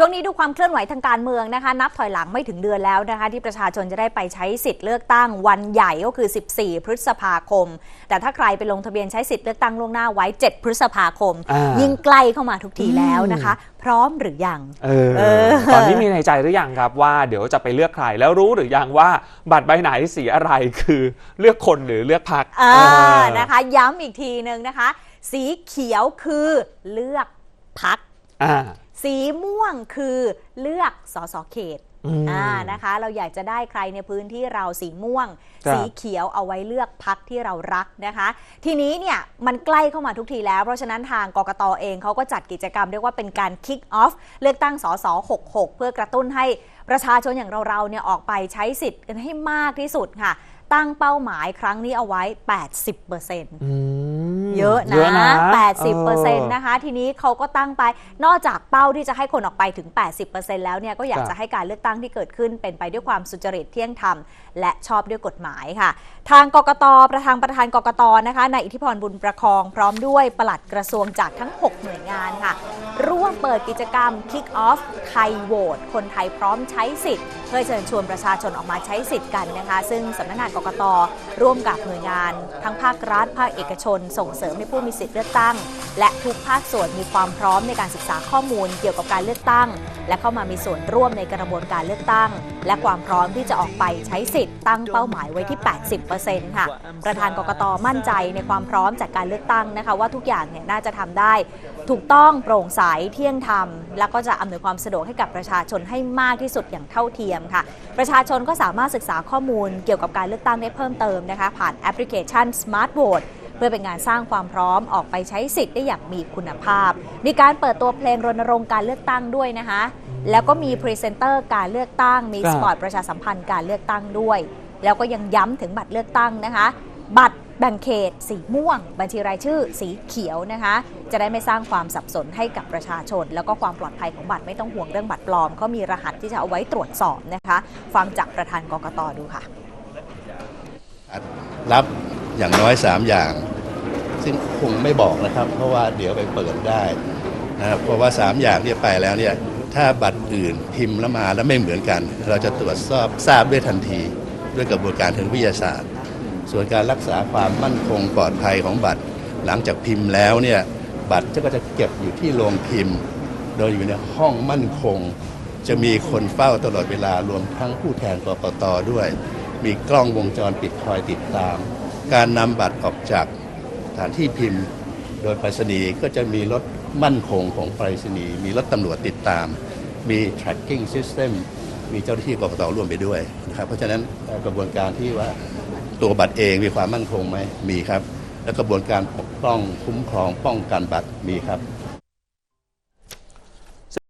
ช่วงนี้ดูความเคลื่อนไหวทางการเมืองนะคะ นับถอยหลังไม่ถึงเดือนแล้วนะคะ ที่ประชาชนจะได้ไปใช้สิทธิ์เลือกตั้งวันใหญ่ก็คือ 14 พฤษภาคม แต่ถ้าใครไปลงทะเบียนใช้สิทธิ์เลือกตั้งล่วงหน้าไว้ 7 พฤษภาคมอ่ายิ่ยิ่งใกล้เข้ามาทุกทีแล้วนะคะ พร้อมหรือยังเออเออตอนนี้มีในใจหรือยังครับว่าเดี๋ยวจะไปเลือกใครแล้วรู้หรือยังว่าบัตรใบไหนสีอะไรคือเลือกคนหรือเลือกพรรคอ่าเออนะคะ ย้ำอีกทีหนึ่งนะคะ สีเขียวคือเลือกพักอ่า สีม่วงคือเลือกสสเขตอืมอ่านะคะ เราอยากจะได้ใครในพื้นที่เราสีม่วงครับสีเขียวเอาไว้เลือกพักที่เรารักนะคะ ทีนี้เนี่ยมันใกล้เข้ามาทุกทีแล้ว เพราะฉะนั้นทางกกตเองเขาก็จัดกิจกรรมเรียกว่าเป็นการ kick off เลือกตั้งสส66 เพื่อกระตุ้นให้ประชาชนอย่างเราๆเนี่ยออกไปใช้สิทธิ์กันให้มากที่สุดค่ะ ตั้งเป้าหมายครั้งนี้เอาไว้ 80%อืม เยอะนะเยอะนะ80%นะคะ ทีนี้เขาก็ตั้งไป นอกจากเป้าที่จะให้คนออกไปถึง 80%แล้วเนี่ยก็อยากครับจะให้การเลือกตั้งที่เกิดขึ้นเป็นไปด้วยความสุจริตเที่ยงธรรม และชอบด้วยกฎหมายค่ะ ทางกกตประธานประธานกกตนะคะนายอิทธิพรบุญประคองพร้อมด้วยปลัดกระทรวงจากทั้ง 6 หน่วยงานค่ะ ร่วมเปิดกิจกรรม Kick Off ไทยโหวตคนไทยพร้อมใช้สิทธิ์ เพื่อเชิญชวนประชาชนออกมาใช้สิทธิ์กันนะคะ ซึ่งสำนักงานกกตร่วมกับหน่วยงาน ทั้งภาครัฐภาคเอกชนส่งเสริมให้ผู้มีสิทธิ์เลือกตั้ง และทุกภาคส่วนมีความพร้อมในการศึกษาข้อมูลเกี่ยวกับการเลือกตั้ง และเข้ามามีส่วนร่วมในกระบวนการเลือกตั้ง และความพร้อมที่จะออกไปใช้สิทธิ์ตั้งเป้าหมายไว้ที่ 80%ค่ะ ประธานกกตมั่นใจในความพร้อมจากการเลือกตั้งนะคะ ว่าทุกอย่างเนี่ยน่าจะทำได้ ถูกต้องโปร่งใสเที่ยงธรรมแล้วก็จะอำนวยความสะดวกให้กับประชาชนให้มากที่สุดอย่างเท่าเทียมค่ะ ประชาชนก็สามารถศึกษาข้อมูลเกี่ยวกับการเลือกตั้งได้เพิ่มเติมนะคะ ผ่านแอปพลิเคชัน Smart Vote เพื่อเป็นการสร้างความพร้อมออกไปใช้สิทธิ์ได้อย่างมีคุณภาพ มีการเปิดตัวเพลงรณรงค์การเลือกตั้งด้วยนะคะ แล้วก็มีพรีเซนเตอร์การเลือกตั้ง มีสปอตประชาสัมพันธ์การเลือกตั้งด้วย แล้วก็ยังย้ำถึงบัตรเลือกตั้งนะคะ บัตรแบ่งเขต สีม่วง บัญชีรายชื่อ สีเขียวนะคะ จะได้ไม่สร้างความสับสนให้กับประชาชน แล้วก็ความปลอดภัยของบัตรไม่ต้องห่วงเรื่องบัตรปลอมเขามีรหัสที่จะเอาไว้ตรวจสอบนะคะ ฟังจากประธานกกตดูค่ะ รับ อย่างน้อย 3 อย่าง ซึ่งคงไม่บอกนะครับ เพราะว่าเดี๋ยวไปเปิดได้นะครับเพราะว่า 3 อย่างที่ไปแล้วเนี่ยถ้าบัตรอื่นพิมพ์แล้วมาแล้วไม่เหมือนกัน เราจะตรวจสอบทราบด้วยทันที ด้วยกระบวนการทางวิทยาศาสตร์ ส่วนการรักษาความมั่นคงปลอดภัยของบัตร หลังจากพิมพ์แล้วเนี่ยบัตรก็จะเก็บอยู่ที่โรงพิมพ์ โดยอยู่ในห้องมั่นคง จะมีคนเฝ้าตลอดเวลารวมทั้งผู้แทนกกตด้วย มีกล้องวงจรปิดคอยติดตาม การนำบัตรออกจากสถานที่พิมพ์ โดยไปรษณีย์ก็จะมีรถมั่นคงของไปรษณีย์มีรถตำรวจติดตาม มี tracking system มีเจ้าหน้าที่กกตร่วมไปด้วยนะครับเพราะฉะนั้นกระบวนการที่ว่าตัวบัตรเองมีความมั่นคงไหมมีครับ และกระบวนการปกป้องคุ้มครองป้องกันบัตรมีครับ